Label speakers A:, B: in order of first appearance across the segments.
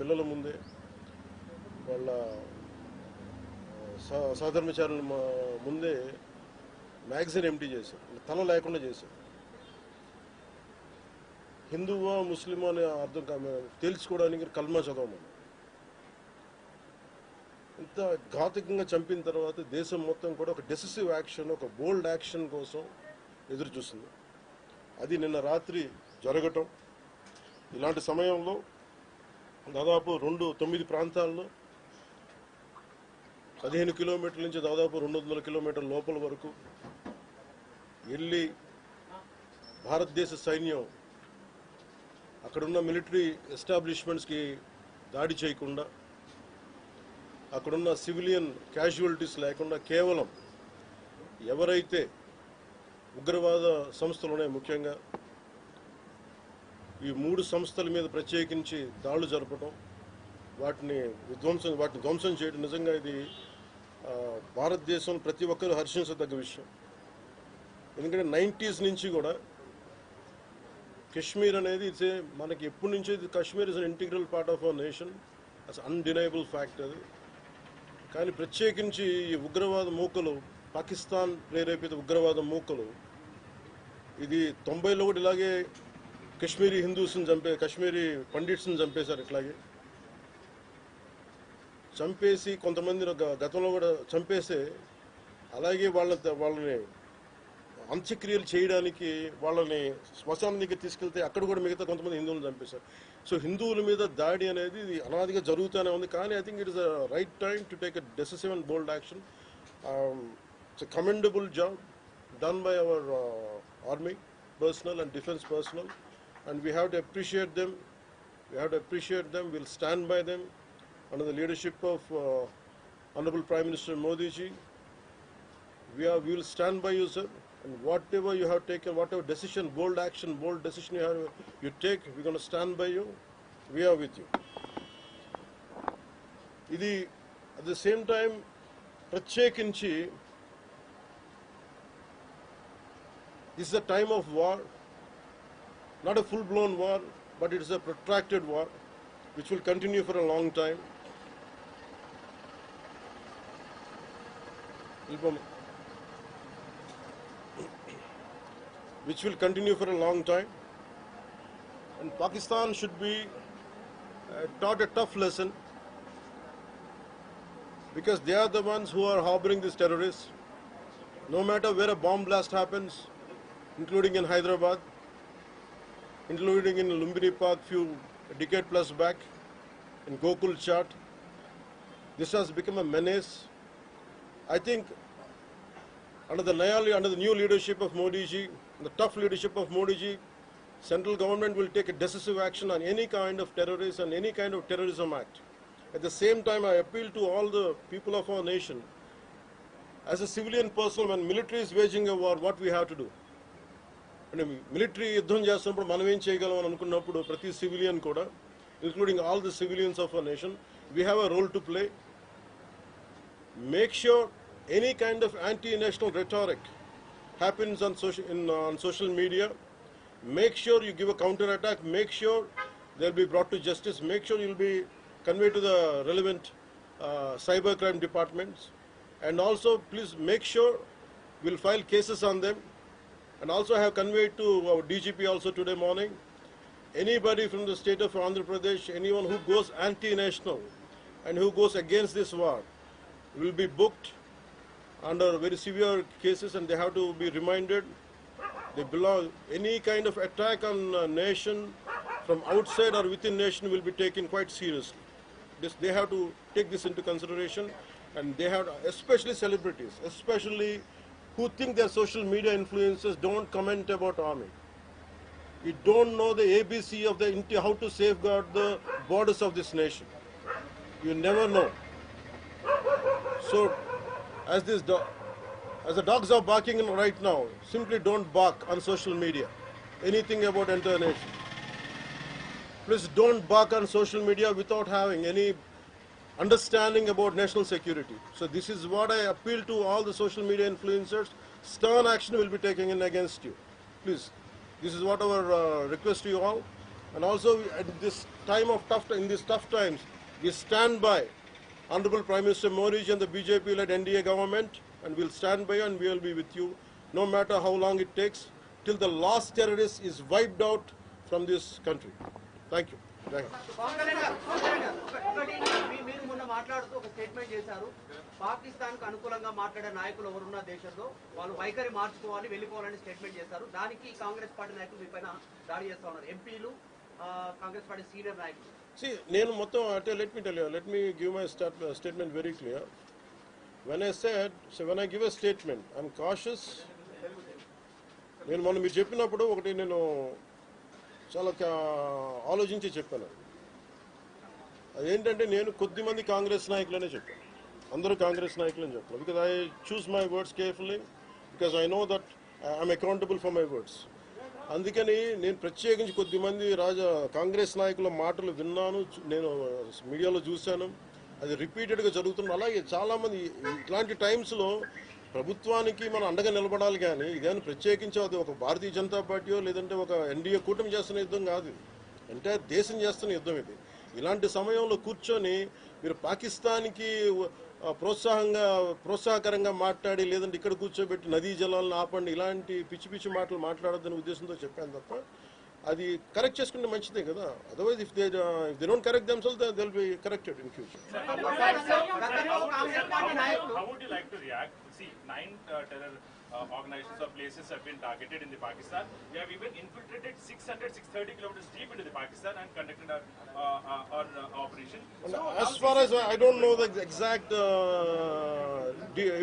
A: పిల్లల ముందే వాళ్ళ స- సహధర్మచారుల ముందే మ్యాగజైన్ ఎంటీ చేశారు. తల లేకుండా చేశారు. హిందువా ముస్లిమా అనే అర్థం తెలుసుకోవడానికి తేల్చుకోవడానికి కల్మా చదవమని ఇంత ఘాతుకంగా చంపిన తర్వాత దేశం మొత్తం కూడా ఒక డెసిసివ్ యాక్షన్ ఒక బోల్డ్ యాక్షన్ కోసం ఎదురు చూస్తుంది అది నిన్న రాత్రి జరగటం. ఇలాంటి సమయంలో దాదాపు రెండు తొమ్మిది ప్రాంతాల్లో పదిహేను కిలోమీటర్ల నుంచి దాదాపు రెండు వందల కిలోమీటర్ల లోపల వరకు వెళ్ళి భారతదేశ సైన్యం అక్కడున్న మిలిటరీ ఎస్టాబ్లిష్మెంట్స్కి దాడి చేయకుండా అక్కడున్న సివిలియన్ క్యాజువాలిటీస్ లేకుండా కేవలం ఎవరైతే ఉగ్రవాద సంస్థలు ఉన్నాయి ముఖ్యంగా ఈ మూడు సంస్థల మీద ప్రత్యేకించి దాడులు జరపడం వాటిని విధ్వంసం వాటిని ధ్వంసం చేయడం నిజంగా ఇది భారతదేశం భారతదేశంలో ప్రతి ఒక్కరు హర్షించదగ్గ విషయం. ఎందుకంటే నైంటీస్ నుంచి కూడా కశ్మీర్ అనేది ఇట్స్ మనకి ఎప్పటి నుంచో ఇది Kashmir is an integral part of our nation. Is undeniable fact అది. కానీ ప్రత్యేకించి ఈ ఉగ్రవాద మూకలు పాకిస్తాన్ ప్రేరేపిత ఉగ్రవాద మూకలు ఇది తొంభైలో కూడా ఇలాగే కశ్మీరీ హిందూస్ని చంపే కశ్మీరీ పండిట్స్ని చంపేశారు ఇట్లాగే. చంపేసి కొంతమంది గతంలో కూడా చంపేస్తే అలాగే వాళ్ళ వాళ్ళని అంత్యక్రియలు చేయడానికి వాళ్ళని శ్మశానం దగ్గర తీసుకెళ్తే అక్కడ కూడా మిగతా కొంతమంది హిందువులను చంపేశారు. సో హిందువుల మీద దాడి అనేది ఇది అనాదిగా జరుగుతూనే ఉంది. కానీ I think it is right time to take a decisive and bold action it's commendable job done by our army personnel and defence personnel and we have to appreciate them we have to appreciate them will stand by them under the leadership of uh, Honorable Prime Minister Modi ji. We are we will stand by you, sir. And whatever you have taken, whatever decision, bold action, bold decision you have you take, we're going to stand by you. We are with you. ఇది at the same time ప్రత్యేకించి this the time of war Not a full blown war, but it is a protracted war which will continue for a long time. Which will continue for a long time. And Pakistan should be uh, taught a tough lesson because they are the ones who are harboring these terrorists. No matter where a bomb blast happens, including in Hyderabad, including in Lumbini Park few decade plus back, in Gokul Chat, this has become a menace. I think under the under the new leadership of Modi ji, the tough leadership of Modi ji, central government will take a decisive action on any kind of terrorism and any kind of terrorism act. At the same time, I appeal to all the people of our nation, as a civilian person, when military is waging a war, what we have to do? అంటే military యుద్ధం చేస్తున్నప్పుడు మనం ఏం చేయగలం అని అనుకున్నప్పుడు ప్రతి civilian కూడా including all the civilians of a nation we have a role to play make sure any kind of anti national rhetoric happens on social, in, on social media, make sure you give a counter attack, make sure they'll be brought to justice, make sure you'll be conveyed to the relevant uh, cybercrime departments, and also please make sure we'll file cases on them, and also I have conveyed to our DGP also today morning, anybody from the state of Andhra Pradesh, anyone who goes anti-national and who goes against this war will be booked under very severe cases and they have to be reminded. They belong any kind of attack on a nation from outside or within nation will be taken quite seriously. This, they have to take this into consideration and they have especially celebrities especially who think they're social media influencers don't comment about army you don't know the abc of the how to safeguard the borders of this nation you never know so, as this as the dogs are barking right now, simply don't bark on social media. Anything about entire nation. Please don't bark on social media without having any understanding about national security. So this is what I appeal to all the social media influencers. Stern action will be taken in against you. Please, this is what our uh, request to you all. And also at this time of tough, in these tough times, we stand by Honorable Prime Minister Modi and the BJP-led NDA government, and we'll stand by and we will be with you, no matter how long it takes, till the last terrorist is wiped out from this country. Thank you.
B: మీరు మొన్న మాట్లాడుతూ ఒక statement చేశారు పాకిస్తాన్కు అనుకూలంగా మాట్లాడే నాయకులు ఎవరున్న దేశంలో వాళ్ళు వైఖరి మార్చుకోవాలి వెళ్ళిపోవాలని స్టేట్మెంట్ చేశారు దానికి కాంగ్రెస్ పార్టీ నాయకులు మీ పైన దాడి చేస్తా ఉన్నారు ఎంపీలు కాంగ్రెస్ పార్టీ సీనియర్ నాయకులు
A: సి నేను మొత్తం అంటే let me tell let me give my statement very clear when I said when I give a statement I'm cautious నేను మొన్న మీరు చెప్పినప్పుడు ఒకటి నేను చాలా ఆలోచించి చెప్పాను. అదేంటంటే నేను కొద్దిమంది కాంగ్రెస్ నాయకులనే చెప్పాను. అందరూ కాంగ్రెస్ నాయకులని చెప్పాను. Because I choose my words carefully because I know that I'm accountable for my words అందుకని నేను ప్రత్యేకించి కొద్దిమంది రాజా కాంగ్రెస్ నాయకుల మాటలు విన్నాను నేను మీడియాలో చూశాను. అది రిపీటెడ్గా జరుగుతుంది అలాగే చాలామంది ఇట్లాంటి టైమ్స్లో ప్రభుత్వానికి మనం అండగా నిలబడాలి కానీ ఇదేమైనా ప్రత్యేకించి అది ఒక భారతీయ జనతా పార్టీయో లేదంటే ఒక ఎన్డీఏ కూటమి చేస్తున్న యుద్ధం కాదు. అంటే దేశం చేస్తున్న యుద్ధం ఇది. ఇలాంటి సమయంలో కూర్చొని మీరు పాకిస్తాన్కి ప్రోత్సాహంగా ప్రోత్సాహకరంగా మాట్లాడి లేదంటే ఇక్కడ కూర్చోబెట్టి నదీ జలాలను ఆపండి ఇలాంటి పిచ్చి పిచ్చి మాటలు మాట్లాడొద్దనే ఉద్దేశంతో చెప్పాను తప్ప అది కరెక్ట్ చేసుకుంటే మంచిదే కదా. Otherwise if they if
B: they don't correct themselves
C: they will be corrected in future see, nine uh, terror uh, organizations or places have been targeted in the Pakistan. We have even infiltrated 600, 630 kilometers deep into the Pakistan and conducted our, uh, uh our, uh, operation. So
A: as far as I, don't know the exact, uh,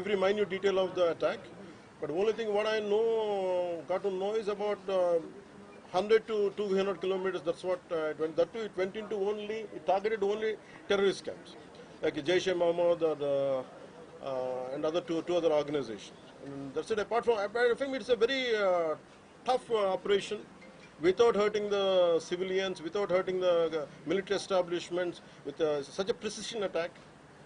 A: every minute detail of the attack, but the only thing what I know, got to know is about 100 to 200 kilometers. That's what it went. That too, it went into only, it targeted only terrorist camps. Like Jaish-e-Mahmoud or the and other two two other organizations. And that's it. Apart from, I think it's a very uh, tough uh, operation without hurting the civilians, without hurting the uh, military establishments, with uh, such a precision attack,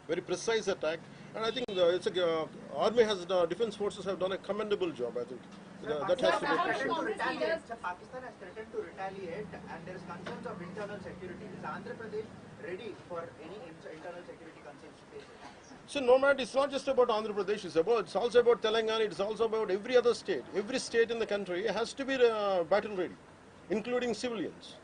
A: very precise attack. And I think the, it's a, uh, army has, the defense forces have done a commendable job. I think Uh, that has to be appreciated.
B: Sir, Pakistan has threatened to retaliate and there is concerns of internal security. Is Andhra Pradesh ready for any internal security concerns facing?
A: So no matter, it's not just about Andhra Pradesh. It's about, it's also about Telangana. It's also about every other state. Every state in the country has to be uh, battle ready, including civilians.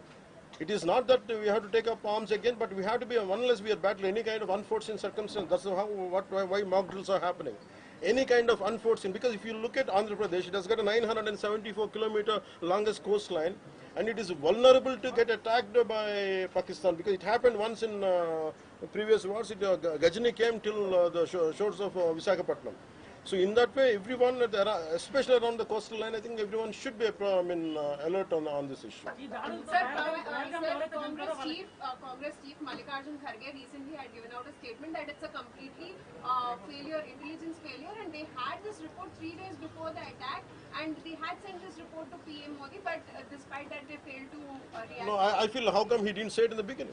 A: It is not that we have to take up arms again, but we have to be unless we are battling any kind of unforeseen circumstance. That's how what why, why mock drills are happening. Any kind of unforeseen because if you look at Andhra Pradesh, it has got a 974 kilometer longest coastline, and it is vulnerable to get attacked by Pakistan because it happened once in uh, previous wars, it, uh, Gajini came till uh, the shores of uh, Visakhapatnam. So in that way, everyone, especially around the coastal line, I think everyone should be uh, I mean, uh, alert on, on this issue.
D: Sir, uh, sir, Congress, Chief, uh, Congress Chief Malikarjan Kharge recently had given out a statement that it's a completely uh, failure, intelligence failure, and they had this report three days before the attack, and they had sent this report to PM Modi, but uh, despite that, they failed to react.
A: No, I, I feel how come he didn't say it in the beginning?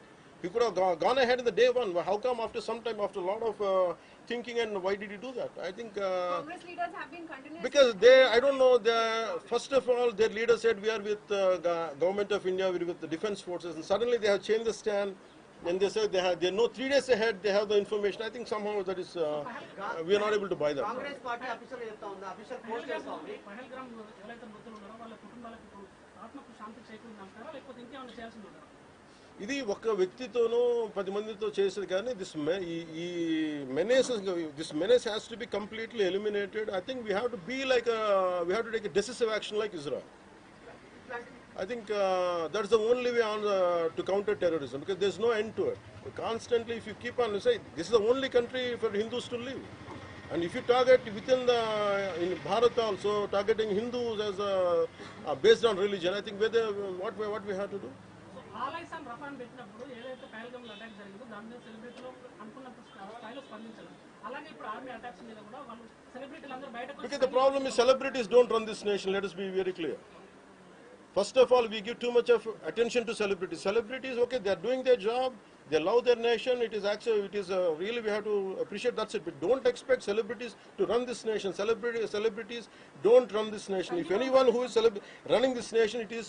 A: He could have go- gone ahead in the day one. but How come after some time, after a lot of uh, thinking, and why did he do that? I think uh,
D: Congress leaders have been continuously
A: because they, I don't know. The first of all, their leader said we are with uh, go- government of India, we're with the defense forces, and suddenly they have changed the stand. And they said they have, they know three days ahead they have the information. I think somehow that is, uh, uh, we are not able to buy that.
B: Congress party official చెప్తా ఉంది official post చేస్తా ఉంది
E: పహల్గాం ఎవరైతే మృతులు ఉన్నారో వాళ్ళ కుటుంబాలకు ఇప్పుడు ఆత్మకు శాంతి చేకూరిందంటారా లేకపోతే ఇంకేమైనా చేయాల్సింది ఉంటారా
A: ఇది ఒక వ్యక్తితోనూ పది మందితో చేసేది కానీ దిస్ ఈ ఈ menace this menace has to be completely eliminated I think we have to be like we have to take decisive action like Israel I think uh, that's the only way on uh, to counter terrorism because there's no end to it. Constantly, if you keep on say this is the only country for Hindus to live, and if you target within the in Bharat also targeting Hindus as a, uh, based on religion, I think whether what we, what we have to do.
E: So ఆలైస్ and రఫాన్ పెట్టినప్పుడు ఏదైతే Pahalgam attack జరిగిందో దాని మీద సెలబ్రిటీలు అనుకున్నంత స్థాయిలో స్పందించారు అలాగే ఇప్పుడు ఆర్మీ అటాక్స్ మీద కూడా వాళ్ళు సెలబ్రిటీలు అందరూ బయటకు వచ్చి
A: Because the problem is celebrities don't run this nation. Let us be very clear. First of all, we give too much of attention to celebrities. Celebrities, okay, they are doing their job. They love their nation. It is actually, it is uh, really we have to appreciate that's it. But don't expect celebrities to run this nation. Celebrity, celebrities don't run this nation. If anyone who is celeb- running this nation, it is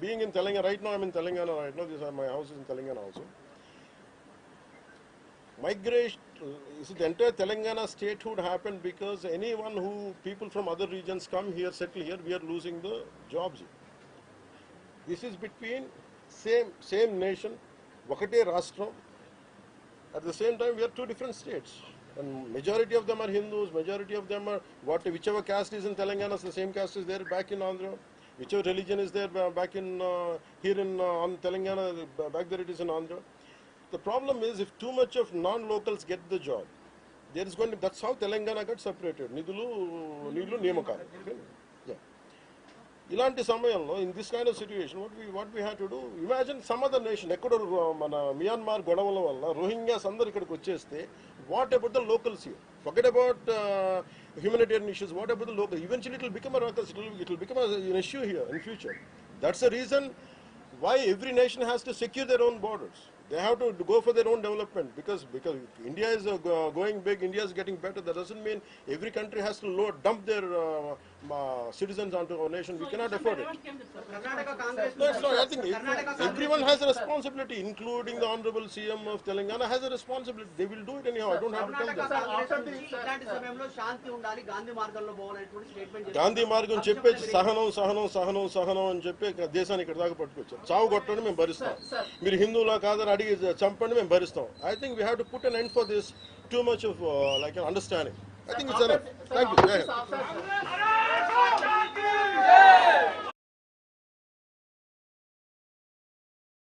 A: being in Telangana, right now I'm in Telangana right now, this is, my house is in Telangana also. Migration, you see, the entire Telangana statehood happened because anyone who, people from other regions come here, settle here, we are losing the jobs here. This is between same, same nation, ఒకటే రాష్ట్రం at the same time, we are two different states. And majority of them are Hindus, majority of them are what whichever caste is in Telangana, the same caste is there back in Andhra. Whichever religion is there uh, back in uh, here in uh, on Telangana, uh, back there it is in Andhra. The problem is if too much of non-locals get the job, there is going to that's how Telangana got separated. Nidulu, Nidulu, Niyamakalu. Okay? Yeah. ఇలాంటి సమయంలో in this kind of situation what we what we have to do imagine some other nation ఎక్కడో రో- మన Myanmar గొడవల వల్ల Rohingyas అందరు ఇక్కడికి వచ్చేస్తే what about the locals here forget about humanitarian issues, whatever the local? Eventually it will become a ruckus, it will, it will become a, an issue here in future. That's the reason why every nation has to secure their own borders. They have to go for their own development because, because India is uh, going big, India is getting better. That doesn't mean every country has to load, dump their uh, uh, citizens onto our nation. We cannot afford it.
E: ఏం చెప్తారు
B: Karnataka Congress
A: No, it's not. I think
B: Karnataka
A: if- everyone has a responsibility, including the honorable CM of Telangana has a responsibility. They will do it anyhow. I don't have to tell
B: Karnataka
A: them.
B: Congress నుంచి ఇలాంటి సమయంలో శాంతి ఉండాలి గాంధీ మార్గంలో పోవాలనేటువంటి statement
A: Gandhi మార్గం చెప్పేసి సహనం సహనం సహనం సహనం అని చెప్పి ఇక్కడ దేశాన్ని ఇక్కడ దాకా పట్టుకొచ్చారు చావు కొట్టండి మేము భరిస్తాం మీరు హిందువులా కాదని అడిగి చంపండి మేము భరిస్తాం I think we have to put an end for this too much of like understanding I think it's thank you